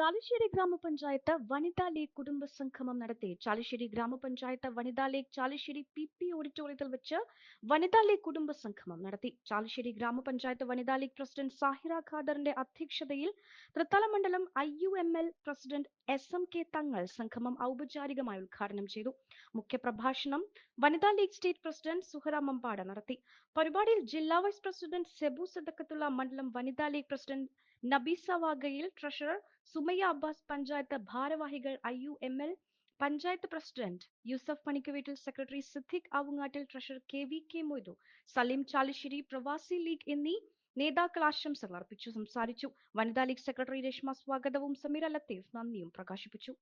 ചാലിശ്ശേരി ഗ്രാമപഞ്ചായത്ത് വനിതാ ലീഗ് കുടുംബ സംഗമം നടത്തി. ചാലിശ്ശേരി ഗ്രാമപഞ്ചായത്ത് വനിതാ ലീഗ് ചാലിശ്ശേരി പി പി ഓഡിറ്റോറിയത്തിൽ വെച്ച് വനിതാ ലീഗ് കുടുംബ സംഗമം നടത്തി. ചാലിശ്ശേരി ഗ്രാമപഞ്ചായത്ത് വനിതാ ലീഗ് പ്രസിഡന്റ് സാഹിറ ഖാദറിന്റെ അധ്യക്ഷതയിൽ തൃത്തല മണ്ഡലം I U M L president S M K Thangal സംഗമം ഔപചാരികമായി ഉദ്ഘാടനം ചെയ്തു. മുഖ്യപ്രഭാഷണം വനിതാ league state president Suhara Mambad നടത്തി. പരിപാടിയിൽ ജില്ലാ വൈസ് പ്രസിഡന്റ് സെബു സദക്കത്തുള്ള മണ്ഡലം വനിതാ league president Nabeesa Vagayil treasurer Sumayya Abbas panchayat ഭാരവാഹികൾ I U M L panchayat president Yusuf Panikkuveettil secretary Siddique Avungattil treasurer K V K Moidu Saleem Chalissery പ്രവാസി league എന്നീ നേതാക്കൾ ആശംസകൾ അർപ്പിച്ചു സംസാരിച്ചു. വനിതാ ലീഗ് സെക്രട്ടറി രേഷ്മ സ്വാഗതവും സമീർ ലത്തീഫ് നന്ദിയും പ്രകാശിപ്പിച്ചു.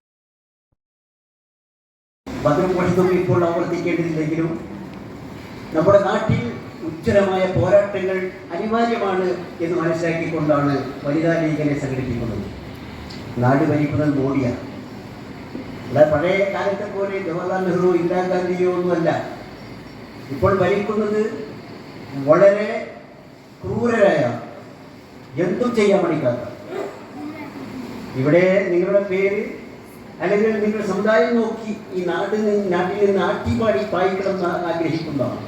ഇപ്പോൾ നമ്മുടെ നാട്ടിൽ ഉജ്ജ്വലമായ പോരാട്ടങ്ങൾ അനിവാര്യമാണ് എന്ന് മനസ്സിലാക്കിക്കൊണ്ടാണ് വനിതാ ലീഗിനെ സംഘടിപ്പിക്കുന്നത്. നാട് ഭരിക്കുന്നത് മോഡിയാണ് ഇവിടെ പഴയ കാലത്തെ പോലെ ജവഹർലാൽ നെഹ്റു ഇന്ദിരാഗാന്ധിയോ ഒന്നുമല്ല. ഇപ്പോൾ ഭരിക്കുന്നത് വളരെ ക്രൂരരായ എന്തും ചെയ്യാൻ മടിക്കാത്ത ഇവിടെ നിങ്ങളുടെ പേര് അല്ലെങ്കിൽ നിങ്ങളുടെ സമുദായം നോക്കി ഈ നാട്ടിൽ നിന്ന് നാട്ടിൽ നിന്ന് ആട്ടിപ്പാടി പായിക്കണം എന്ന് ആഗ്രഹിക്കുന്നതാണ്.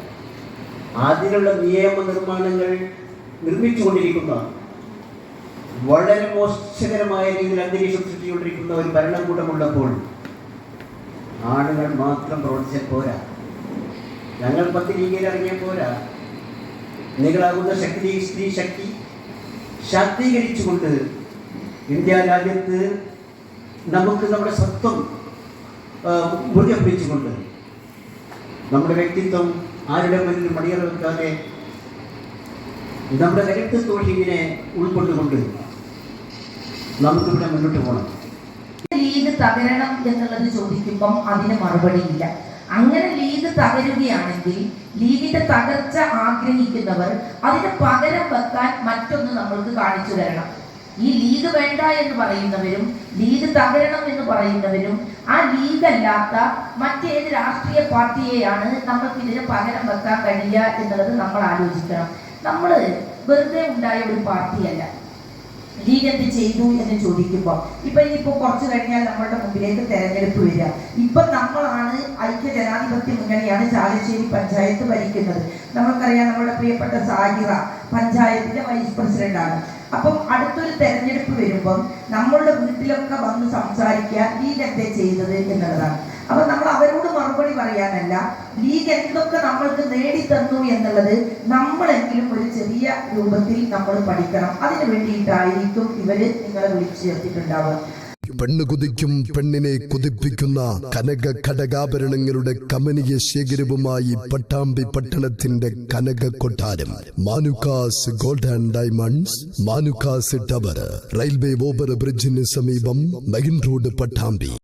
അതിനുള്ള നിയമ നിർമ്മാണങ്ങൾ നിർമ്മിച്ചുകൊണ്ടിരിക്കുന്നതാണ്. വളരെ മോശകരമായ രീതിയിൽ അന്തരീക്ഷം സൃഷ്ടിച്ചുകൊണ്ടിരിക്കുന്ന ഒരു ഭരണകൂടമുള്ളപ്പോൾ ആളുകൾ മാത്രം പ്രവർത്തിച്ചാൽ പോരാ. ഞങ്ങൾ പത്ത് ലീഗിൽ ഇറങ്ങിയ പോരാ. നിങ്ങളാകുന്ന ശക്തി സ്ത്രീ ശക്തി ശാക്തീകരിച്ചുകൊണ്ട് ഇന്ത്യ രാജ്യത്ത് നമുക്ക് നമ്മുടെ സ്വത്വം മുറുകെ പിടിച്ചുകൊണ്ട് നമ്മുടെ വ്യക്തിത്വം ആരുടെ മുന്നിൽ മണിയറ നമ്മുടെ കരുത്തത്തോഷിനെ ഉൾക്കൊണ്ടുകൊണ്ട് നമുക്കിവിടെ മുന്നോട്ട് പോകണം. ലീഗ് തകരണം എന്നുള്ളത് ചോദിക്കുമ്പം അതിന് മറുപടിയില്ല അങ്ങനെ ലീഗ് തകരുകയാണെങ്കിൽ ലീഗിന്റെ തകർച്ച ആഗ്രഹിക്കുന്നവർ അതിന് പകരം വെക്കാൻ മറ്റൊന്ന് നമ്മൾക്ക് കാണിച്ചു തരണം. ഈ ലീഗ് വേണ്ട എന്ന് പറയുന്നവരും ലീഗ് തകരണം എന്ന് പറയുന്നവരും ആ ലീഗ് അല്ലാത്ത മറ്റേത് രാഷ്ട്രീയ പാർട്ടിയെയാണ് നമ്മൾക്ക് ഇതിന് പകരം വെക്കാൻ കഴിയുക എന്നുള്ളത് നമ്മൾ ആലോചിക്കണം. നമ്മൾ വെറുതെ ഉണ്ടായ ഒരു പാർട്ടിയല്ല. ലീഗ് എന്ത് ചെയ്തു എന്ന് ചോദിക്കുമ്പോൾ ഇപ്പൊ ഇനിയിപ്പോ കുറച്ച് കഴിഞ്ഞാൽ നമ്മളുടെ മുമ്പിലേക്ക് തെരഞ്ഞെടുപ്പ് വരിക. ഇപ്പൊ നമ്മളാണ് ഐക്യ ജനാധിപത്യ മുന്നണിയാണ് ചാലശ്ശേരി പഞ്ചായത്ത് ഭരിക്കുന്നത്. നമ്മൾക്കറിയാം നമ്മുടെ പ്രിയപ്പെട്ട സാഹിറ പഞ്ചായത്തിന്റെ വൈസ് പ്രസിഡന്റാണ്. അപ്പം അടുത്തൊരു തെരഞ്ഞെടുപ്പ് വരുമ്പം നമ്മളുടെ വീട്ടിലൊക്കെ വന്ന് സംസാരിക്കുക ലീഗ് എന്തേ ചെയ്തത് എന്നുള്ളതാണ്. അപ്പൊ നമ്മൾ അവരോട് മറുപടി പറയാനല്ല ലീഗ് എന്തൊക്കെ നമ്മൾക്ക് നേടിത്തന്നു എന്നുള്ളത് നമ്മളെങ്കിലും ഒരു ചെറിയ രൂപത്തിൽ നമ്മൾ പഠിക്കണം. അതിനു വേണ്ടിയിട്ടായിരിക്കും ഇവർ നിങ്ങളെ വിളിച്ചു ചേർത്തിട്ടുണ്ടാവുക. പെണ്ണ് കുതിക്കും പെണ്ണിനെ കുതിപ്പിക്കുന്ന കനക ഘടകാഭരണങ്ങളുടെ കമനീയ ശേഖരവുമായി പട്ടാമ്പി പട്ടണത്തിന്റെ കനക കൊട്ടാരം. Manukkas gold and diamonds Manukkas tower railway over ബ്രിഡ്ജിന് സമീപം മെയിൻ റോഡ് പട്ടാമ്പി.